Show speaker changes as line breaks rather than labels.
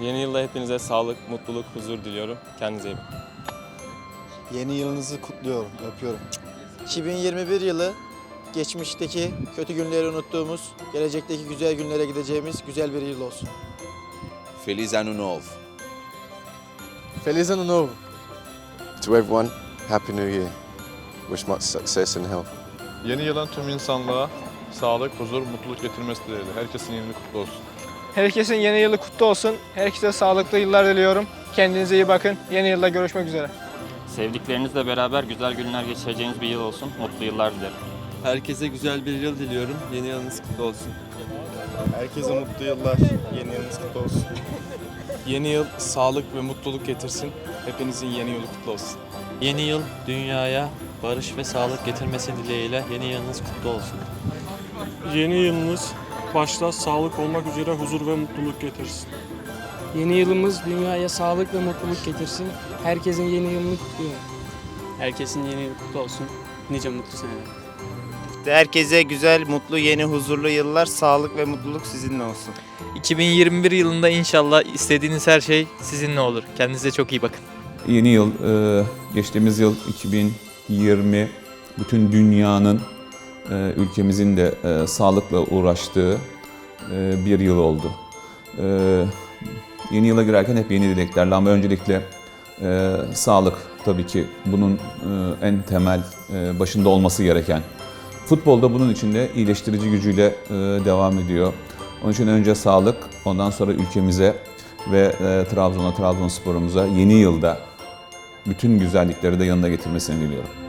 Yeni yılda hepinize sağlık, mutluluk, huzur diliyorum. Kendinize iyi bakın.
Yeni yılınızı kutluyorum, öpüyorum.
2021 yılı geçmişteki kötü günleri unuttuğumuz, gelecekteki güzel günlere gideceğimiz güzel bir yıl olsun.
Feliz Ano Novo.
Feliz Ano Novo.
To everyone, Happy New Year. Wish much success and health.
Yeni yılın tüm insanlığa sağlık, huzur, mutluluk getirmesi dileğiyle. Herkesin yeni yılı kutlu olsun.
Herkesin yeni yılı kutlu olsun. Herkese sağlıklı yıllar diliyorum. Kendinize iyi bakın. Yeni yılda görüşmek üzere.
Sevdiklerinizle beraber güzel günler geçireceğiniz bir yıl olsun. Mutlu yıllar dilerim.
Herkese güzel bir yıl diliyorum. Yeni yılınız kutlu olsun.
Herkese mutlu yıllar. Yeni yılınız kutlu olsun.
Yeni yıl sağlık ve mutluluk getirsin. Hepinizin yeni yılı kutlu olsun.
Yeni yıl dünyaya barış ve sağlık getirmesi dileğiyle yeni yılınız kutlu olsun.
Yeni yılınız başta sağlık olmak üzere huzur ve mutluluk getirsin.
Yeni yılımız dünyaya sağlık ve mutluluk getirsin. Herkesin yeni yılını kutluyorum.
Herkesin yeni yılı kutlu olsun. Nice mutlu seneler.
Herkese güzel, mutlu, yeni, huzurlu yıllar, sağlık ve mutluluk sizinle olsun.
2021 yılında inşallah istediğiniz her şey sizinle olur. Kendinize çok iyi bakın.
Yeni yıl, e, geçtiğimiz yıl 2020 bütün dünyanın, ülkemizin de e, sağlıkla uğraştığı e, bir yıl oldu. E, Yeni yıla girerken hep yeni dileklerle ama öncelikle e, sağlık tabii ki bunun en temel başında olması gereken. Futbolda bunun içinde iyileştirici gücüyle devam ediyor. Onun için önce sağlık, ondan sonra ülkemize ve Trabzon'a, Trabzonspor'umuza yeni yılda bütün güzellikleri de yanına getirmesini diliyorum.